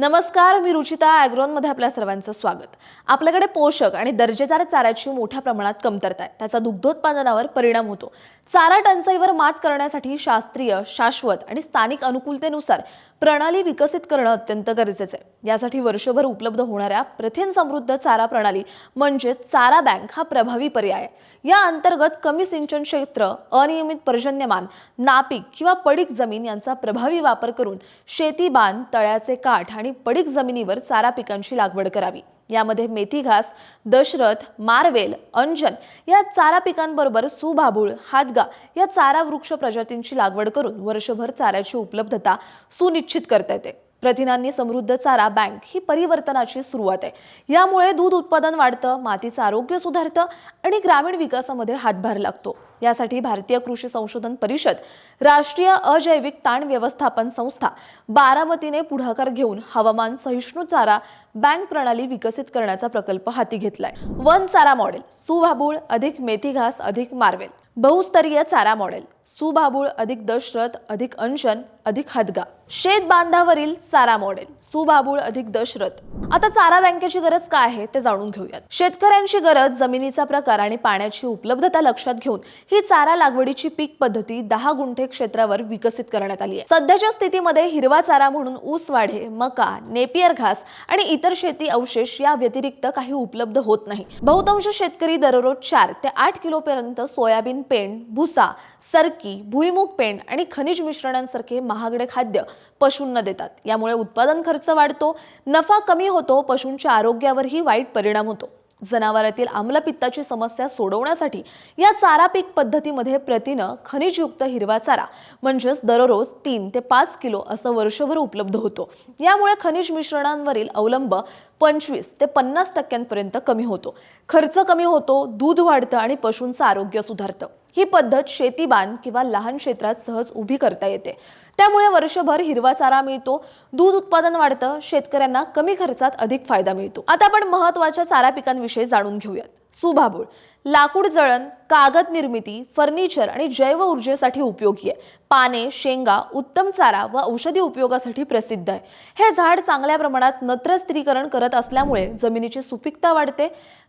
नमस्कार मी रुचिता ॲग्रोनमध्ये आपल्या सर्वांचं स्वागत. आपल्याकडे पोषक आणि दर्जेदार चाऱ्याची मोठ्या प्रमाणात कमतरता आहे. त्याचा दुग्धोत्पादनावर परिणाम होतो. चारा टंचाईवर मात करण्यासाठी शास्त्रीय शाश्वत आणि स्थानिक अनुकूलतेनुसार प्रणाली विकसित करणं अत्यंत गरजेचं आहे. यासाठी वर्षभर उपलब्ध होणाऱ्या प्रथिन समृद्ध चारा प्रणाली म्हणजे चारा बँक हा प्रभावी पर्याय. आहे या अंतर्गत कमी सिंचन क्षेत्र अनियमित पर्जन्यमान नापीक किंवा पडीक जमीन यांचा प्रभावी वापर करून शेती बांध तळ्याचे काठ आणि पडीक जमिनीवर चारा पिकांची लागवड करावी. यामध्ये मेथी घास दशरथ मारवेल अंजन या चारा पिकांबरोबर सुभाबूळ हातगा या चारा वृक्ष प्रजातींची लागवड करून वर्षभर चाऱ्याची उपलब्धता सुनिश्चित करता येते. प्रथिनांनी समृद्ध चारा बँक ही परिवर्तनाची सुरुवात आहे. यामुळे दूध उत्पादन वाढतं मातीचं आरोग्य सुधारतं आणि ग्रामीण विकासामध्ये हातभार लागतो. यासाठी भारतीय कृषी संशोधन परिषद राष्ट्रीय अजैविक ताण व्यवस्थापन संस्था बारामतीने पुढाकार घेऊन हवामान सहिष्णू चारा बँक प्रणाली विकसित करण्याचा प्रकल्प हाती घेतलाय. वन चारा मॉडेल सुभाबूळ अधिक मेथी घास अधिक मार्वेल. बहुस्तरीय चारा मॉडेल. सुबाबुळ अधिक दशरथ अधिक अंशन अधिक हादगा. शेत बांधावरील चारा मॉडेल. सुबाबुळ अधिक दशरथ. आता चारा बँकेची गरज काय आहे ते जाणून घेऊयात. शेतकऱ्यांची गरज जमिनीचा प्रकार आणि पाण्याची उपलब्धता लक्षात घेऊन ही चारा लागवडीची पीक पद्धती दहा गुंठे क्षेत्रावर विकसित करण्यात आली आहे. सध्याच्या स्थितीमध्ये हिरवा चारा म्हणून ऊस वाढे मका नेपियर घास आणि इतर शेती अवशेष या व्यतिरिक्त काही उपलब्ध होत नाही. बहुतांश शेतकरी दररोज चार ते आठ किलो पर्यंत सोयाबीन पेंड भुसा टर्की भुईमुग पेंड आणि खनिज मिश्रणांसारखे महागडे खाद्य पशूंना देतात. यामुळे उत्पादन खर्च वाढतो नफा कमी होतो पशूंच्या आरोग्यावरही वाईट परिणाम होतो. जनावरातील आम्लपित्ताची समस्या सोडवण्यासाठी या चारा पीक पद्धतीमध्ये प्रथिनं खनिजयुक्त हिरवा चारा म्हणजेच दररोज तीन ते पाच किलो असं वर्षभर उपलब्ध होतो. यामुळे खनिज मिश्रणांवरील अवलंब पंचवीस ते पन्नास टक्क्यांपर्यंत कमी होतो. खर्च कमी होतो दूध वाढतं आणि पशूंचं आरोग्य सुधारतं. ही पद्धत शेतीबांध किंवा लहान क्षेत्रात सहज उभी करता येते. त्यामुळे वर्षभर हिरवा चारा मिळतो दूध उत्पादन वाढतं शेतकऱ्यांना कमी खर्चात अधिक फायदा मिळतो. आता आपण महत्त्वाच्या चारा पिकांविषयी जाणून घेऊयात. सुभाबूळ लाकूड जळण कागद निर्मिती फर्निचर आणि जैव ऊर्जेसाठी उपयोगी आहे. पाने शेंगा उत्तम चारा व औषधी उपयोगासाठी प्रसिद्ध आहे. हे झाड चांगल्या प्रमाणात नत्र स्त्रीकरण करत असल्यामुळे जमिनीची सुपीकता वाढते.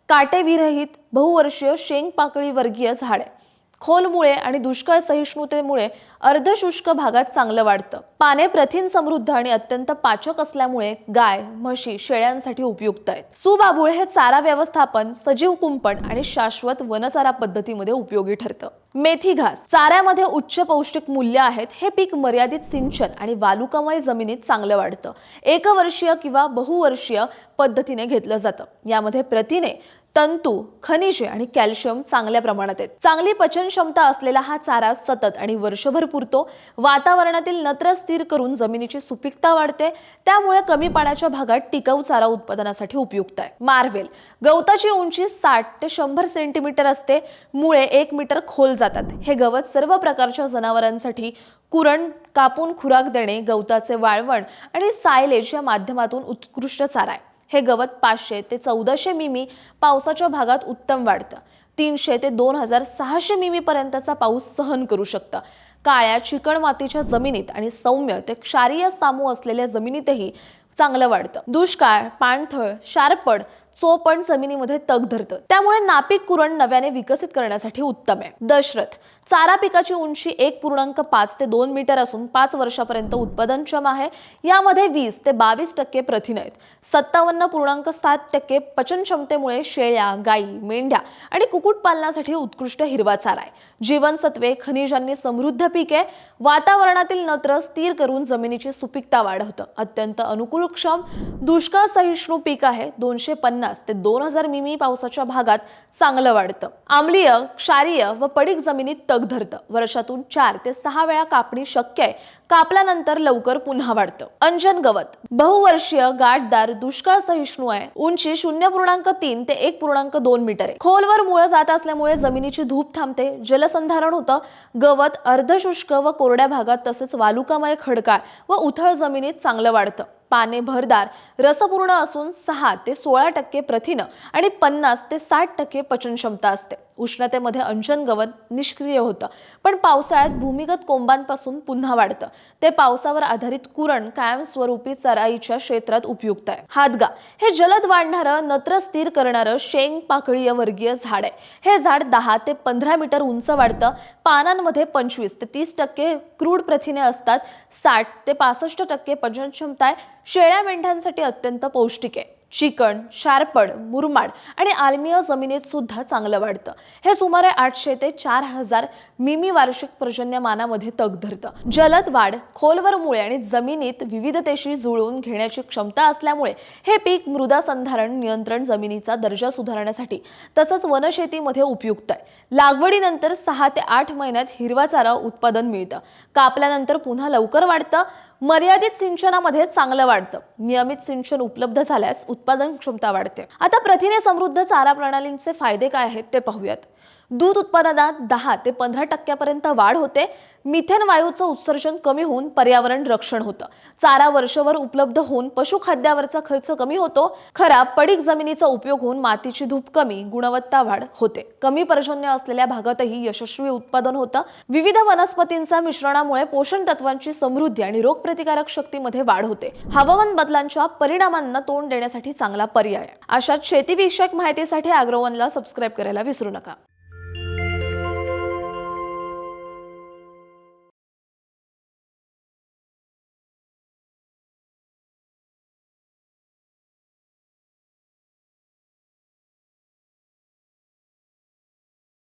काटेविरहित बहुवर्षीय शेंग पाकळी वर्गीय झाड आहे. खोलमुळे आणि दुष्काळ सहिष्णुतेमुळे अर्धशुष्क भागात चांगलं वाढतं. पाने प्रथिन समृद्ध आणि अत्यंत पाचक असल्यामुळे गाय म्हशी शेळ्यांसाठी उपयुक्त आहेत. सुबाबुळ हे चारा व्यवस्थापन सजीव कुंपण आणि शाश्वत वनचारा पद्धतीमध्ये उपयोगी ठरतं. मेथी घास चाऱ्यामध्ये उच्च पौष्टिक मूल्य आहेत. हे पीक मर्यादित सिंचन आणि वालुकामय जमिनीत चांगलं वाढतं. एकवर्षीय किंवा बहुवर्षीय पद्धतीने घेतलं जातं. यामध्ये प्रथिने तंतू खनिजे आणि कॅल्शियम चांगल्या प्रमाणात आहेत. चांगली पचन क्षमता असलेला हा चारा सतत आणि वर्षभर पुरतो. वातावरणातील नत्र स्थिर करून जमिनीची सुपीकता वाढते. त्यामुळे कमी पाण्याच्या भागात टिकाऊ चारा उत्पादनासाठी उपयुक्त आहे. मार्वेल गवताची उंची साठ ते शंभर सेंटीमीटर असते. मुळे एक मीटर खोल जातात. हे गवत सर्व प्रकारच्या जनावरांसाठी कुरण कापून खुराक देणे गवताचे वाळवण आणि सायलेज या माध्यमातून उत्कृष्ट चारा आहे. हे गवत पाचशे ते चौदाशे मिमी पावसाच्या भागात उत्तम वाढतं. तीनशे ते दोन हजार सहाशे मिमीपर्यंतचा पाऊस सहन करू शकतं. काळ्या चिकण मातीच्या जमिनीत आणि सौम्य ते क्षारीय सामू असलेल्या जमिनीतही चांगलं वाढतं. दुष्काळ पाणथळ शारपड चोपण जमिनीमध्ये तग धरतं. त्यामुळे नापीक कुरण नव्याने विकसित करण्यासाठी उत्तम आहे. दशरथ चारा पिकाची उंची एक पूर्णांक पाच ते दोन मीटर असून पाच वर्षापर्यंत उत्पादनक्षम आहे. यामध्ये वीस ते बावीस टक्के प्रथिन आहेत. सत्तावन्न पूर्णांक सात टक्के पचन क्षमतेमुळे शेळ्या गायी मेंढ्या आणि कुक्कुटपालनासाठी उत्कृष्ट हिरवा चारा आहे. जीवनसत्वे खनिजांनी समृद्ध पीक आहे. वातावरणातील नत्र स्थिर करून जमिनीची सुपीकता वाढवतं. अत्यंत अनुकूलक्षम दुष्काळ सहिष्णू पीक आहे. दोनशे पन्नास ते दोन हजार मिमी पावसाच्या भागात चांगलं वाढतं. आम्लीय क्षारीय व पडीक जमिनीत तग धरतं. वर्षातून चार ते सहा वेळा कापणी शक्य आहे. कापल्यानंतर लवकर पुन्हा वाढतं. अंजन गवत. बहुवर्षीय गाठदार दुष्काळ सहिष्णू आहे. उंची शून्य पूर्णांक तीन ते एक पूर्णांक दोन मीटर आहे. खोलवर मुळे जात असल्यामुळे जमिनीची धूप थांबते. जलसंधारण होतं. गवत अर्धशुष्क व कोरड्या भागात तसेच वालुकामय खडकाळ व उथळ जमिनीत चांगलं वाढतं. पाने भरदार रसपूर्ण असून सहा ते सोळा टक्के प्रथिनं आणि पन्नास ते साठ टक्के पचन क्षमता असते. उष्णतेमध्ये अंशन गवत निष्क्रिय होतं. पण पावसाळ्यात भूमिगत कोंबांपासून पुन्हा वाढतं. ते पावसावर आधारित कुरण कायमस्वरूपी चराईच्या क्षेत्रात उपयुक्त आहे. हादगा हे जलद वाढणारं नत्र स्थिर करणारं शेंग पाकळीय वर्गीय झाड आहे. हे झाड दहा ते पंधरा मीटर उंच वाढतं. पानांमध्ये पंचवीस ते तीस टक्के क्रूड प्रथिने असतात. साठ ते पासष्ट टक्के पचनक्षमता आहे. शेळ्या मेंढ्यांसाठी अत्यंत पौष्टिक आहे. चिकण शारपड मुरमाड आणि आल्मीय जमिनीत सुद्धा चांगलं वाढतं. हे सुमारे आठशे ते चार हजार मिमी वार्षिक पर्जन्यमानामध्ये तग धरतं. जलद वाढ खोलवर मुळे आणि जमिनीत विविधतेशी जुळवून घेण्याची क्षमता असल्यामुळे हे पीक मृदा संधारण नियंत्रण जमिनीचा दर्जा सुधारण्यासाठी तसंच वनशेतीमध्ये उपयुक्त आहे. लागवडीनंतर सहा ते आठ महिन्यात हिरवा चारा उत्पादन मिळतं. कापल्यानंतर पुन्हा लवकर वाढतं. मर्यादित सिंचनामध्ये चांगलं वाढतं. नियमित सिंचन उपलब्ध झाल्यास उत्पादन क्षमता वाढते. आता प्रथिने समृद्ध चारा प्रणालींचे फायदे काय आहेत ते पाहूयात. दूध उत्पादनात दहा ते पंधरा टक्क्यापर्यंत वाढ होते. मिथेन वायूचं उत्सर्जन कमी होऊन पर्यावरण रक्षण होतं. चारा वर्षभर उपलब्ध होऊन पशुखाद्यावरचा खर्च कमी होतो. खराब पडीक जमिनीचा उपयोग होऊन मातीची धूप कमी गुणवत्ता वाढ होते. कमी पर्जन्य असलेल्या भागातही यशस्वी उत्पादन होतं. विविध वनस्पतींच्या मिश्रणामुळे पोषण तत्वांची समृद्धी आणि रोगप्रतिकारक शक्तीमध्ये वाढ होते. हवामान बदलांच्या परिणामांना तोंड देण्यासाठी चांगला पर्याय अशात अशाच शेतीविषयक माहितीसाठी अॅग्रोवनला सबस्क्राईब करायला विसरू नका.